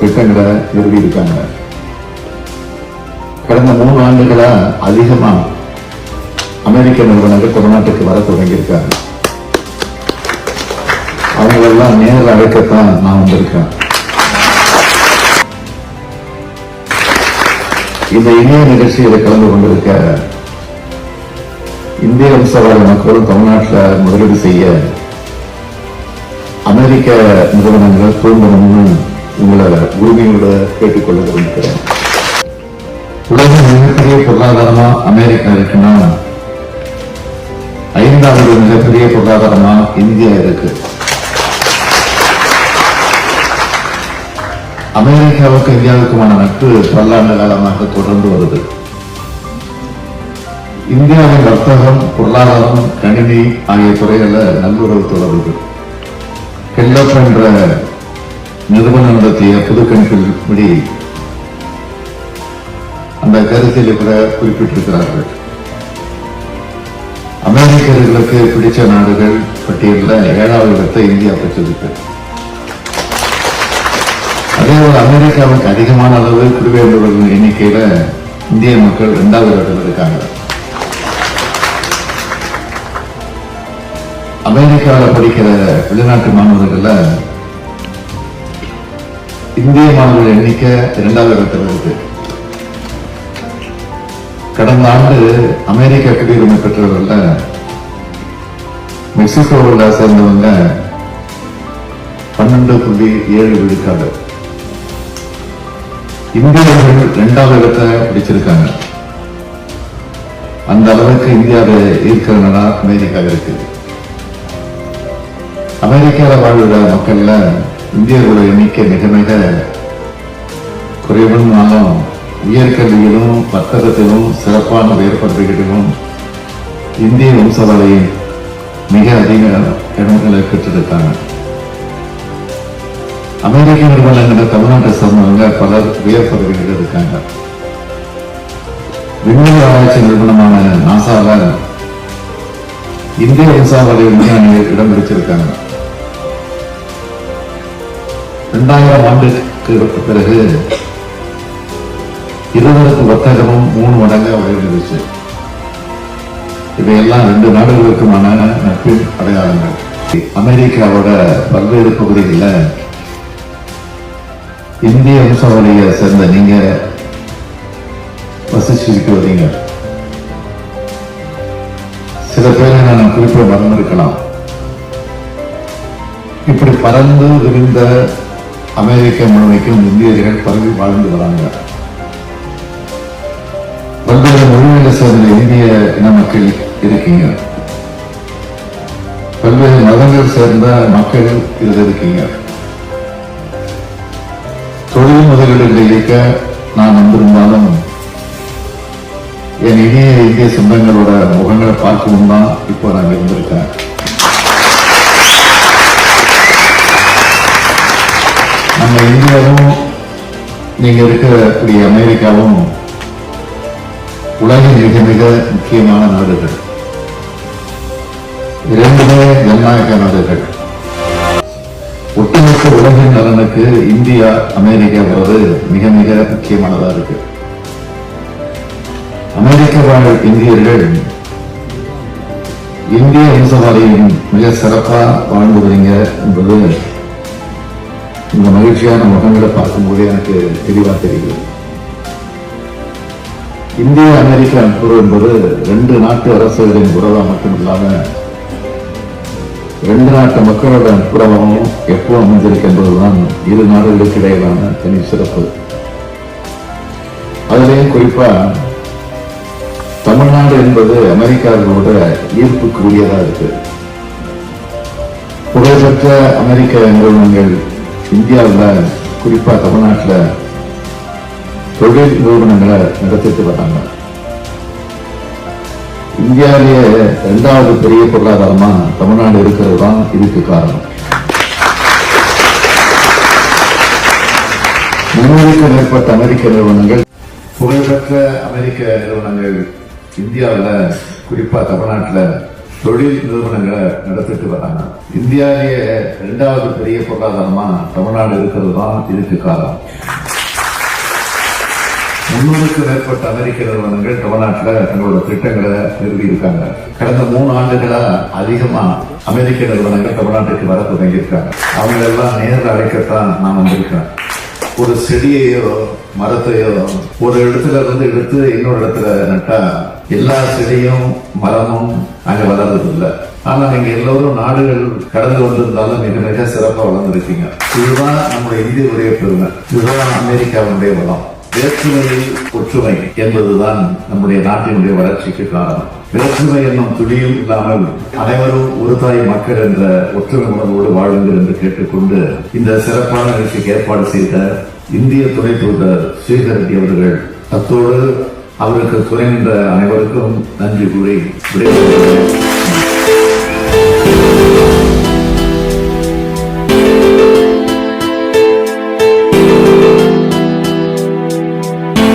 திட்டங்களை நிறுவியிருக்காங்க. கடந்த மூணு ஆண்டுகளா அதிகமா அமெரிக்க நிறுவனங்கள் தமிழ்நாட்டுக்கு வர தொடங்கியிருக்காங்க. அவங்களெல்லாம் நேரில் அழைக்கத்தான் நான் வந்திருக்கேன். இந்த இணைய நிகழ்ச்சியில் கலந்து கொண்டிருக்க இந்திய வம்சவாத மக்களும் தமிழ்நாட்டில் முதலீடு செய்ய அமெரிக்க நிறுவனங்கள் தூண்டணும்னு உங்களை உரிமையோட கேட்டுக்கொள்ள விரும்புகிறேன். உலகின் மிகப்பெரிய பொருளாதாரமா அமெரிக்கா இருக்குன்னா ஐந்தாவது மிகப்பெரிய பொருளாதாரமா இந்தியா இருக்கு. அமெரிக்காவுக்கு இந்தியாவுக்குமான நட்பு பல்லாண்டு காலமாக தொடர்ந்து வருது. இந்தியாவின் வர்த்தகம் பொருளாதாரம் கணினி ஆகிய துறைகளில் நல்லுறவு தொடர்புகள் கெல்லப் என்ற நிறுவனம் நடத்திய பொது கணிப்பின்படி அந்த கருத்தில் கூட குறிப்பிட்டிருக்கிறார்கள். அமெரிக்கர்களுக்கு பிடிச்ச நாடுகள் பட்டியலில் ஏழாவது இடத்தை இந்தியா பெற்றிருக்கு. அதே போல் அமெரிக்காவுக்கு அதிகமான அளவு குடிபெயர்ந்தவர்கள் எண்ணிக்கையில இந்திய மக்கள் இரண்டாவது இடத்தில் இருக்காங்க. அமெரிக்காவில் படிக்கிற வெளிநாட்டு மாணவர்கள்ல இந்திய மாணவர்கள் எண்ணிக்கை இரண்டாவது இடத்துல இருக்கு கடந்த ஆண்டு அமெரிக்க குடியுரிமை பெற்றவர்கள மெக்சிகோவில் சேர்ந்தவங்க பன்னெண்டு புள்ளி ஏழு விழுக்காடு. இந்தியர்கள் இரண்டாவது இடத்தை பிடிச்சிருக்காங்க. அந்த அளவுக்கு இந்தியாவில் இருக்கிற நாடா அமெரிக்கா இருக்கு அமெரிக்காவில் வாழ்கிற மக்கள்ல இந்தியர்களோட எண்ணிக்கை மிக மிக குறைவுனாலும் உயர்கல்வியிலும் வர்த்தகத்திலும் சிறப்பான வேறுபடுத்திகளிலும் இந்திய வம்சாவளியில் மிக அதிக இடங்களை பெற்றிருக்காங்க. அமெரிக்க நிறுவனங்கள் தமிழ்நாட்டை சேர்ந்தவங்க பலர் உயர் இருக்காங்க. விண்வெளி ஆராய்ச்சி நிறுவனமான நாசால இந்திய வம்சாவளியில் விஞ்ஞானிகள் இடம் பிடிச்சிருக்காங்க. இரண்டாயிரம் ஆண்டுக்கு பிறகு இருவருக்கு வர்த்தகமும் மூணு மடங்கா உயர்ந்துருச்சு. இவையெல்லாம் ரெண்டு நாடுகளுக்குமான நட்பின் அடையாளங்கள். அமெரிக்காவோட பல்வேறு பகுதிகளில் இந்திய வம்சாவளியை சேர்ந்த நீங்க வசிச்சுக்கிட்டு வரீங்க சில பேரை நான் குறிப்பிட மறந்திருக்கலாம். இப்படி பறந்து விரிந்த அமெரிக்க முழுமைக்கும் இந்தியர்கள் பரவி வாழ்ந்து வராங்க. பல்வேறு மொழிகளை சேர்ந்த இந்திய இன மக்கள் இருக்கீங்க. பல்வேறு மதங்கள் சேர்ந்த மக்கள் இதில் இருக்கீங்க. தொழில் முதலீடுகளை இயக்க நான் வந்திருந்தாலும் என் இனிய இந்திய சொந்தங்களோட முகங்களை பார்க்கவும் தான் இப்போ நான் இருந்திருக்கேன். நம்ம இந்தியாவும் நீங்க இருக்கக்கூடிய அமெரிக்காவும் உலகின் மிக மிக முக்கியமான நாடுகள். இரண்டுமே ஜனநாயக நாடுகள். ஒட்டுமொத்த உலகின் நலனுக்கு இந்தியா அமெரிக்கா வர்றது மிக மிக முக்கியமானதா இருக்கு. அமெரிக்க வாழ் இந்தியர்கள் இந்திய வம்சவாதியின் மிக சிறப்பாக வாழ்ந்து வரீங்க என்பது இந்த மகிழ்ச்சியான முகங்களை பார்க்கும்போது எனக்கு தெளிவா தெரியுது. இந்திய அமெரிக்க நட்புறவு என்பது ரெண்டு நாட்டு அரசுகளின் உறவா மட்டும் இல்லாம ரெண்டு நாட்டு மக்களோட நட்புறவும் எப்போ அமைஞ்சிருக்கு என்பதுதான் இரு நாடுகளுக்கு இடையிலான தனி சிறப்பு. அதிலேயும் குறிப்பா தமிழ்நாடு என்பது அமெரிக்காவோட ஈர்ப்புக்குரியதா இருக்கு. புகழ்பெற்ற அமெரிக்க நிறுவனங்கள் இந்தியாவில் குறிப்பா தமிழ்நாட்டில் தொழில் நிறுவனங்களை நடத்திட்டு வராங்க இந்தியாவிலேயே இரண்டாவது பெரிய பொருளாதாரமா தமிழ்நாடு இருக்கிறது தான் இதுக்கு காரணம். முன்னூறுக்கும் மேற்பட்ட அமெரிக்க நிறுவனங்கள் புகழ்பெற்ற அமெரிக்க நிறுவனங்கள் இந்தியாவில் குறிப்பா தமிழ்நாட்டில் தொழில் நிறுவனங்களை நடத்திட்டு வராங்க. இந்தியாவிலேயே இரண்டாவது பெரிய பொருளாதாரமா தமிழ்நாடு இருக்கிறது தான் இதுக்கு காரணம். முன்னூறுக்கு மேற்பட்ட அமெரிக்க நிறுவனங்கள் தமிழ்நாட்டில் தங்களோட திட்டங்களை நிறுவியிருக்காங்க. கடந்த மூணு ஆண்டுகளா அதிகமா அமெரிக்க நிறுவனங்கள் தமிழ்நாட்டுக்கு வர தொடங்கியிருக்காங்க. அவங்க எல்லாம் நேரில் அழைக்கத்தான் நான் வந்திருக்கேன். ஒரு செடியையோ மரத்தையோ ஒரு இடத்துல இருந்து எடுத்து இன்னொரு இடத்துல நட்டா எல்லா செடியும் மரமும் அங்க வளர்றது இல்லை ஆனா நீங்க எல்லோரும் நாடுகள் கடந்து வந்திருந்தாலும் மிக மிக சிறப்பா வளர்ந்துருக்கீங்க. இதுதான் நம்முடைய இந்தியருடைய பெருமை. இதுதான் அமெரிக்காவுடைய வளம். வேற்றுமையில் ஒற்றுமை என்பதுதான் நம்முடைய நாட்டினுடைய வளர்ச்சிக்கு காரணம். வேற்றுமை என்னும் துளியும் இல்லாமல் அனைவரும் ஒரு தாய் மக்கள் என்ற ஒற்றுமை உணர்வோடு வாழுங்கள் என்று கேட்டுக்கொண்டு இந்த சிறப்பான நிகழ்ச்சிக்கு ஏற்பாடு செய்த இந்திய துணை தூதர் ஸ்ரீதர் ரெட்டி அவர்கள் அத்தோடு அவருக்கு துணை நின்ற அனைவருக்கும் நன்றி கூறி விடைபெறுகிறேன்.